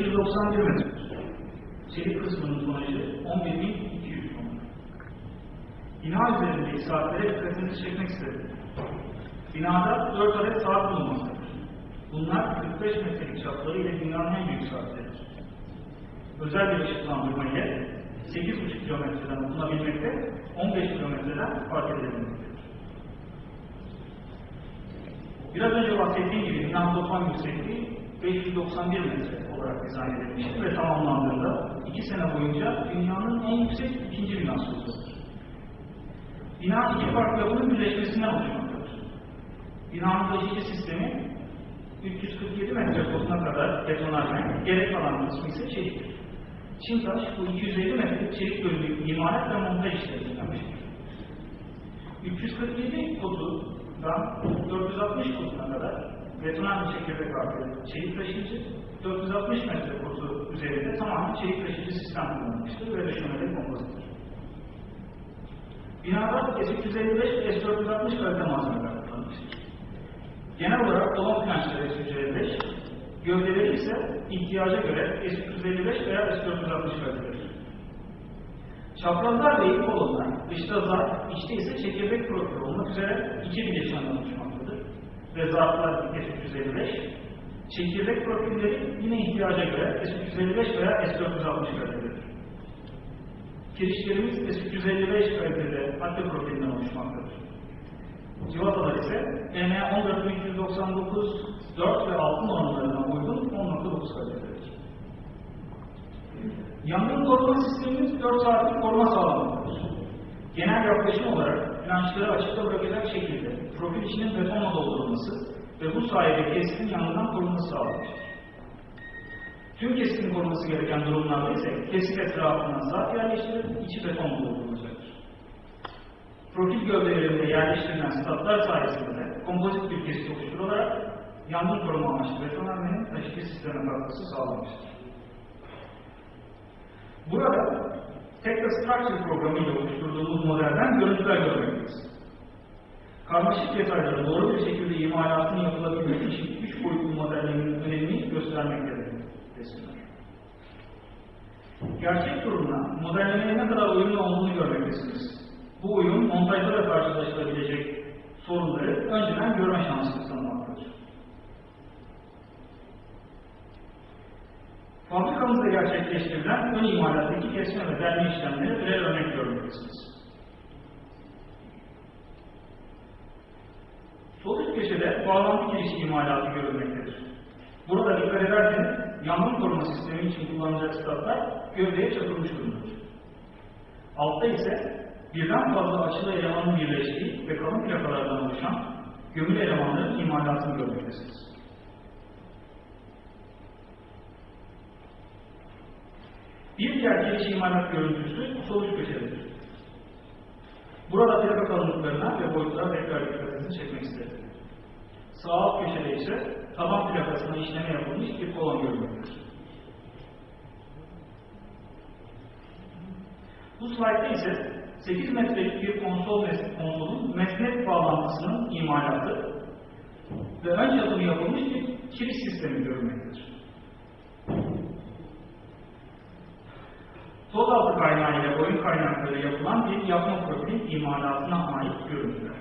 591 metre. Çelik kısmının tonajı 11.200 ton. Bina üzerindeki saatlere dikkatinizi çekmek istedim. Binada 4 adet saat bulunmaktadır. Bunlar 45 metrelik çapları ile dünyanın en büyük saatleridir. Özel bir ışıklandırma ile 8,5 kilometreden okunabilmekte, 15 kilometreden fark edilebilmektedir. Biraz önce bahsettiğim gibi binanın toplam yüksekliği 591 metre olarak dizayn edilmiştir ve tamamlandığında 2 sene boyunca dünyanın en yüksek ikinci binası olacaktır. Bina iki farklı yapının birleşmesinden oluşmaktadır. Binanın taşıyıcı sistemi 347 metre botuna kadar betonarme, gerek kalan kısmı ise çeliktir. Çintaş bu 250 metre çelik bölümü imalat ve montaj işlerinden 347 kotudan 460 kotuna kadar betonarme çekirdek artı çelik taşıyıcı, 460 metre kotu üzerinde tamamen çelik taşıyıcı sistem kullanılmıştır ve döşemeli kompozittir. Binada S355 ve S460 kalite malzemeler kullanılmıştır. Genel olarak dolap plançları S355, gövdeleri ise ihtiyaca göre S355 veya S460 kalitedir. Çaprazlar ve ip kolonlar, dışta zar, içte ise çekirdek profil olmak üzere iki bileşenden oluşmaktadır. Ve zarflar S355, çekirdek profilleri yine ihtiyaca göre S355 veya S460 kalitedir. Kirişlerimiz S355 kalitede madde profilinden oluşmaktadır. Civatalar ise EN 14399 4 ve 6 normlarına uygun 10.9 kalitededir. Yangın koruma sistemimiz 4 saatlik koruma sağlamaktadır. Genel yaklaşım olarak planşları açıkta bırakacak şekilde profil içinin betonla doldurulması ve bu sayede keskin yangından korunması sağlanmıştır. Tüm keskin korunması gereken durumlarda ise kesik etrafına zat yerleştirilip içi betonla doldurulacaktır. Profil gövdelerinde yerleştirilen statlar sayesinde kompozit bir kesik oluşturularak yangın koruma amaçlı betonarmenin taşıcı sisteme katkısı sağlanmıştır. Burada Tekra Structure programı ile oluşturduğumuz modelden görüntüler görmekteyiz. Karmaşık detayların doğru bir şekilde imalatının yapılabilmesi için üç boyutlu modellemenin önemini göstermektedir resimler. Gerçek durumla modellemeye ne kadar uyumlu olduğunu görmektesiniz. Bu uyum montajda da karşılaşılabilecek sorunları önceden görme şansı tanımaktadır. Fabrikamızda gerçekleştirilen ön imalattaki kesme ve delme işlemleri birer örnek görmektesiniz. Sol üst köşede bağlantı girişi imalatı görülmektedir. Burada dikkat ederseniz yangın koruma sistemi için kullanılacak statlar gövdeye çakılmış durumdadır. Altta ise birden fazla açılı elemanın birleştiği ve kalın plakalardan oluşan gömülü elemanların imalatını görmektesiniz. Bir diğer giriş imalat görüntüsü sol üst. Burada plaka kalınlıklarına ve boyutlara tekrar dikkatinizi çekmek istedim. Sağ alt köşede ise taban plakasına işleme yapılmış bir kolon görülmektedir. Bu slaytta ise 8 metrelik bir konsol konsolun mesnet bağlantısının imalatı ve ön yazımı yapılmış bir kiriş sistemi görülmektedir. Toz altı kaynağı ile oyun kaynakları yapılan bir yapma profili imalatına ait görüntüler.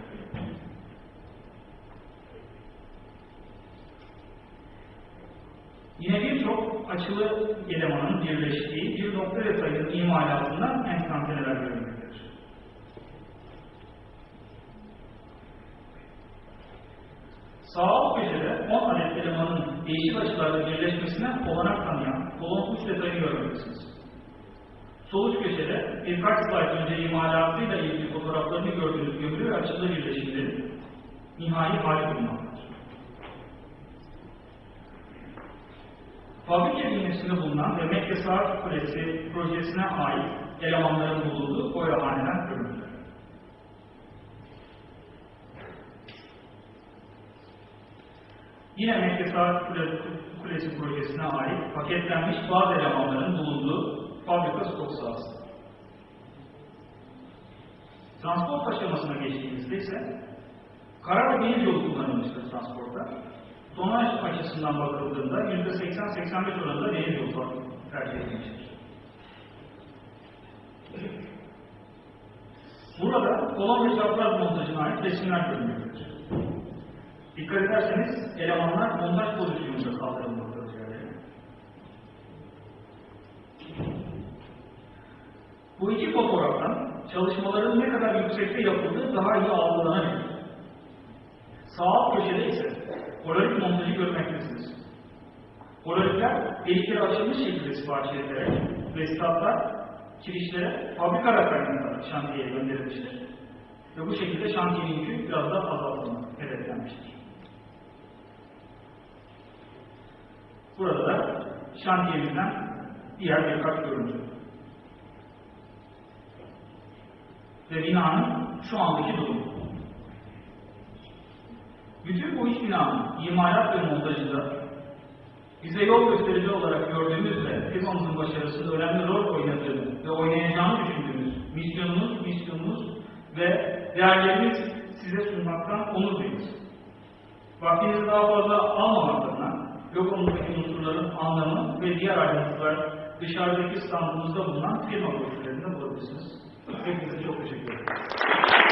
Yine birçok açılı elemanın birleştiği bir nokta detayının imalatından enstantaneler görülmektedir. Sağ alt köşede 10 adet elemanın değişik açılarla birleşmesine olanak tanıyan kolon uç detayını görmektesiniz. Üst köşede birkaç slayt önce imalatıyla ilgili fotoğraflarını gördüğünüz gömülü ve açılı birleşimlerin nihai hali bulunmaktadır. Fabrika bünyesinde bulunan ve Mekke Saat Kulesi projesine ait elemanların bulunduğu boyahaneden görüntüler. Yine Mekke Saat Kulesi projesine ait paketlenmiş bazı elemanların bulunduğu fabrika stok sahası. Transport aşamasına geçtiğimizde ise karar ve deniz yolu kullanılmıştır transporta. tonaj açısından bakıldığında %80-85 oranında demir yolu tercih edilmiştir. Burada kolon ve çapraz montajına ait resimler görülmektedir. Dikkat ederseniz elemanlar montaj pozisyonunda kaldırılmaktadır Bu iki fotoğraftan çalışmaların ne kadar yüksekte yapıldığı daha iyi algılanabilir. Sağ alt köşede ise polarik montajı görmektesiniz. Polaritler deliklere açılmış şekilde sipariş edilerek ve statlar kirişlere fabrika rakamında şantiyeye gönderilmiştir. Ve bu şekilde şantiyenin yükü biraz da azaltılmak hedeflenmiştir. Burada da şantiyemizden diğer birkaç görüntü. Ve binanın şu andaki durumu. Bütün bu iç binanın imalat ve montajında bize yol gösterici olarak gördüğümüz ve firmamızın başarısında önemli rol oynadığını ve oynayacağını düşündüğümüz misyonumuz, misyonumuz ve değerlerimiz size sunmaktan onur duyuyoruz. Vaktinizi daha fazla almamak adına yok konudaki unsurların anlamı ve diğer ayrıntılar dışarıdaki standımızda bulunan firma broşürlerinde bulabilirsiniz. 現実に直視してくださ。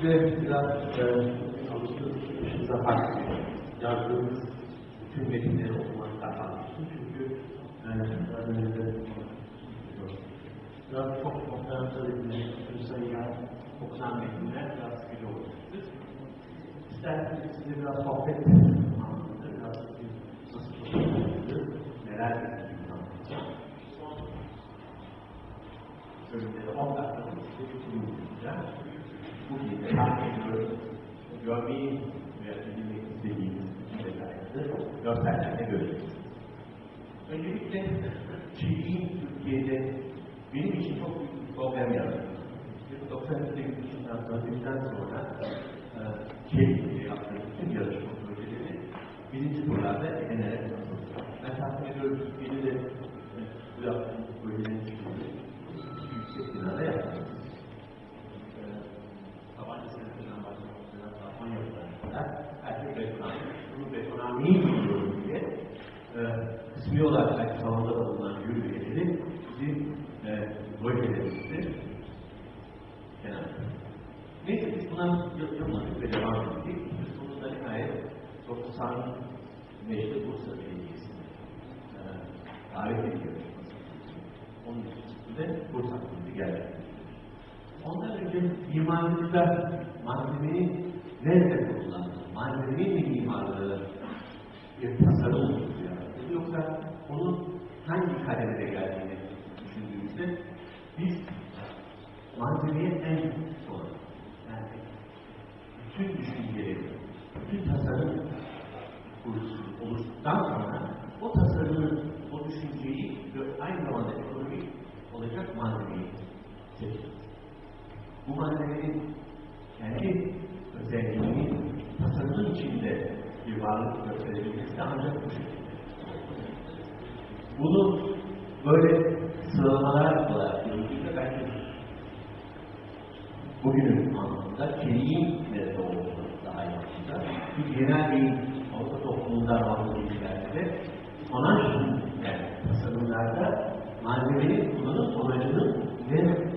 Size biraz e, alıştırmışınıza fark Yazdığımız bütün metinleri okumaktan kalmıştım. Çünkü e, önünüzde biraz çok okyanusda bir sayılar okunan metinler biraz sıkıcı olabilir. İsterseniz size biraz sohbet anlamında biraz nasıl çalıştığınızı, neler yaptığınızı anlatacağım. Bölümleri 10 dakikada size bitirmeyeceğim. Bu gibi tahminleri görmeyi ve bilmek istediğimiz detayları görsellerle göreceğiz. Öncelikle çiftliğin Türkiye'de benim için çok büyük bir problem yarattı. 98 yılından döndükten sonra e, çelikle yaptığı bütün yarışma projeleri birinci turlarda elenerek katıldı. Ben tahmin ediyorum Türkiye'de de e, bu yaptığımız projelerin içinde yüksek binada yaptınız. E, tabanca senetinden başlamak üzere Alman yapılarına kadar erkek beton betonarmeyi biliyorum diye e, kısmi olarak belki salonda da bulunan yürü üyeleri bizim e, projelerimizde genel. Neyse biz buna yapmadık ve devam ettik. Sonunda nihayet 95'te Bursa Belediyesi'ne e, davet ediyoruz. Onun üstünde Bursa Kulübü geldi. Ondan önce mimarlıkta malzemeyi nerede kullanılır? Malzemenin mimarlığı bir tasarım oluştu yaratıldı. Yoksa onun hangi kademede geldiğini düşündüğümüzde biz malzemeye en son yani bütün düşünceleri, bütün tasarım kurusu oluştuktan sonra o tasarımı, o düşünceyi ve aynı zamanda ekonomik olacak malzemeyi seçtik. Bu malzemenin kendi özelliğini tasarımın içinde bir varlık gösterebilmesi ancak şekilde. Bunu böyle sıralamalar olarak gördüğümde belki bugünün anlamında çeliğin nerede olduğunu daha anlayacağız. Çünkü genel bir Avrupa toplumunda Avrupa ülkelerde tonaj yani malzemenin kullanım amacının ve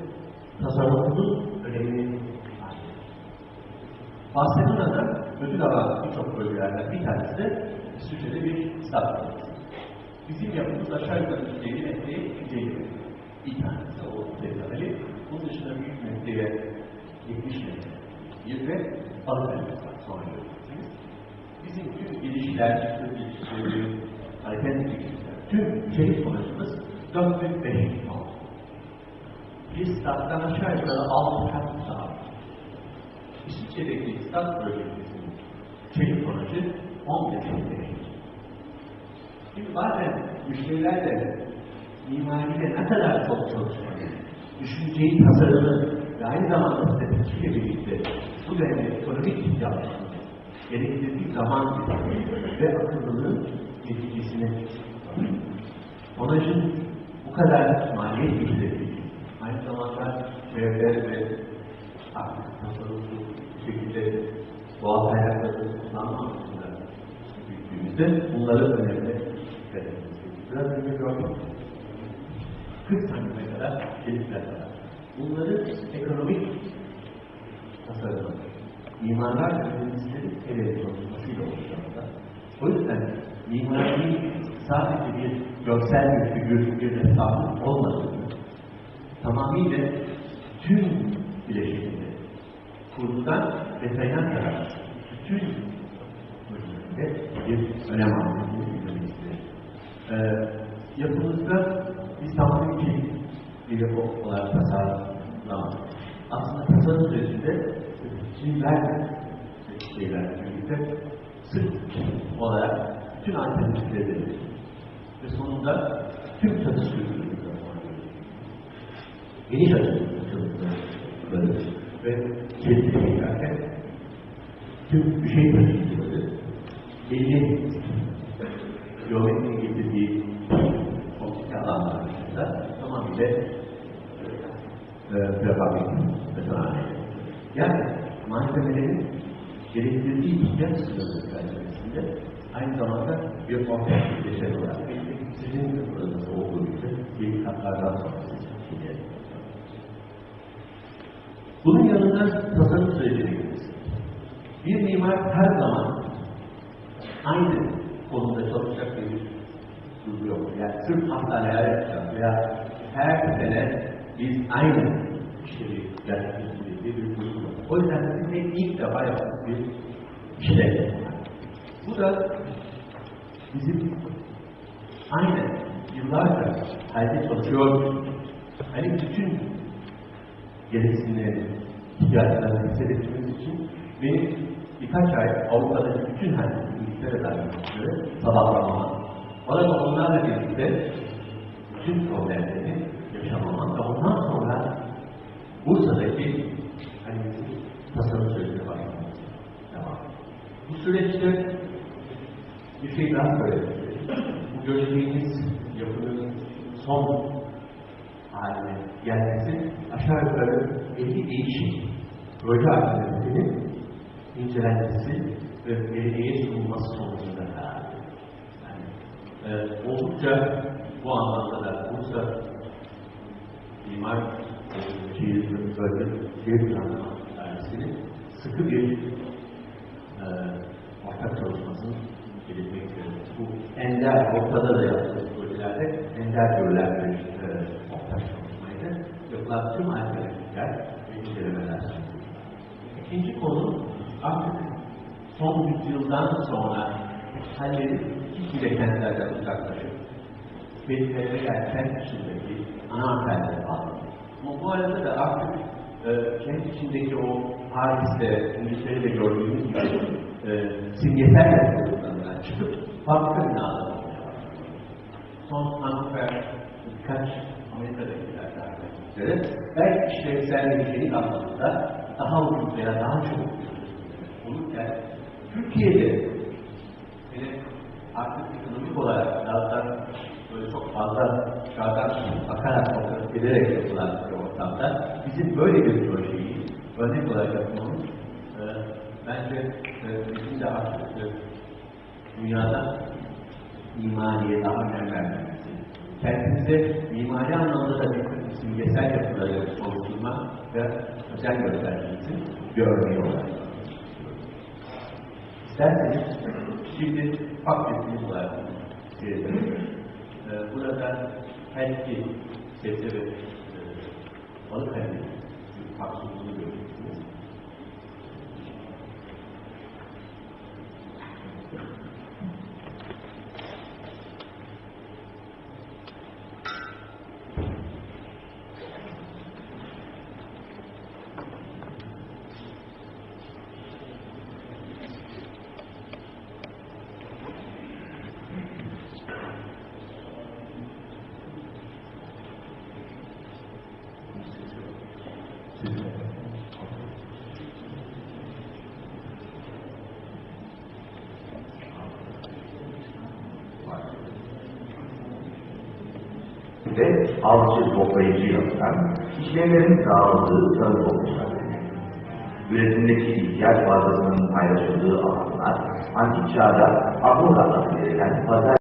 tasarrufunun önemini arttırır. Barcelona'da ödül alan birçok bölgelerden bir tanesi de İsviçre'de bir stat projesi. Bizim yapımız aşağı yukarı 150 metreye 250 metre. Bir tanesi o devrimeli. Bunun dışında büyük 70 metre. Bir de Alıköy'ümüz var sonra göreceksiniz. Bizim tüm gelişler, tüm gelişleri, hareket gelişler, tüm şehit sonucumuz 4500 ton. Bir stat'tan aşağı yukarı 6 kat saat. İsviçre'deki stat projesinin çelik tonajı 15 bin Şimdi bazen müşteriler de mimaride ne kadar çok çalışmayı, düşünceyi, tasarımı ve aynı zamanda stratejiyle birlikte bu denli ekonomik yapmasını gerektirdiği zaman ve akıllılığın neticesine Tonajın bu kadar maliyet getirdiği, aynı zamanda çevre ve artık tasarruflu bir şekilde doğal kaynakları kullanmamasında büyüttüğümüzde bunları önemli dikkat etmemiz Biraz önce gördük. 40 sanime kadar gelipler var. Bunları ekonomik tasarımı, mimarlar ve mühendislerin el ele çalışmasıyla oluşturmakta. O yüzden mimari sadece bir görsel bir figür, bir hesabı olmadığını, tamamıyla tüm bileşikleri, kurgudan detayına kadar bütün bölümlerinde bir önem aldığını bilmemiz isterim. Ee, yapımızda İstanbul için bir yapı olarak tasarlanmadı. Aslında tasarım sürecinde çizimler şeyler birlikte sık olarak bütün alternatifleri. Ve sonunda tüm çatı sürdürüldü. Geniş açıklıkları ve kendine tüm bir şey taşıdıkları belli geometrinin getirdiği optik alanlar dışında tamamıyla e, prefabrik betonarme. Yani malzemelerin gerektirdiği ihtiyaç sınırları çerçevesinde aynı zamanda bir ortak bileşen olarak sizin de burada olduğu gibi bir katlardan sonrası için bunun yanında tasarım sürecine gideriz. Bir mimar her zaman aynı konuda çalışacak bir durum yok. Yani sırf hastaneler yapacağız veya her sene biz aynı işleri gerçekleştirdiği bir durum yok. O yüzden bizim de ilk defa yaptığımız bir işler var. Bu da bizim aynı yıllarca halde çalışıyor. Hani bütün gereksinimleri, ihtiyaçlarını hissetmemiz için benim birkaç ay Avrupa'daki bütün her İngiltere'den göre sabahlamama, orada onlarla birlikte bütün problemlerini yaşamama ve ondan sonra Bursa'daki hani tasarım sürecine başlamamız devam. Bu süreçte bir şey daha söylemek Bu göreceğiniz yapının son haline gelmesi aşağı yukarı 50 değişik proje alternatifinin incelenmesi ve belediyeye sunulması sonucunda karar yani, e, oldukça bu anlamda da Bursa Mimar e, Şehir Bölge Şehir Planlama Dairesi'nin sıkı bir e, ortak çalışmasının gerekmektedir. Bu ender, ortada da yaptığımız projelerde ender görülen bir e, ortak çalışmaydı. Yapılan tüm alternatifler ve incelemeler sunuldu. İkinci konu artık son yüzyıldan sonra halleri iki kentlerden uzaklaşıp Beyliklerine gelken içindeki ana arterlere bağlı. Ama bu arada da artık e, kent içindeki o Paris'te, İngiltere'de gördüğümüz gibi e, simgesel yapılarından çıkıp fabrika binaları olmaya. Son Hannover birkaç Amerika'dakiler üzere belki işlevsel nitelik anlamında daha ucuz veya daha çok olurken Türkiye'de hele artık ekonomik olarak da böyle çok fazla dışarıdan bakarak fotoğraf ederek yapılan bir ortamda bizim böyle bir projeyi örnek olarak yapmamız e, bence e, bizim de artık e, dünyada mimariye daha önem vermemizi kendimize mimari anlamda da bir simgesel yapıları oluşturma ve özen gösterdiğimizin bir İsterseniz şimdi olarak seyredelim. Ee, burada her iki sebze ve e, balık halinde bir farklılığını göreceksiniz. ve avcı toplayıcı yöntem, işlevlerin dağıldığı tarım toplumları. Üretimdeki ihtiyaç fazlasının paylaşıldığı alanlar, antik çağda Agora adlı verilen pazar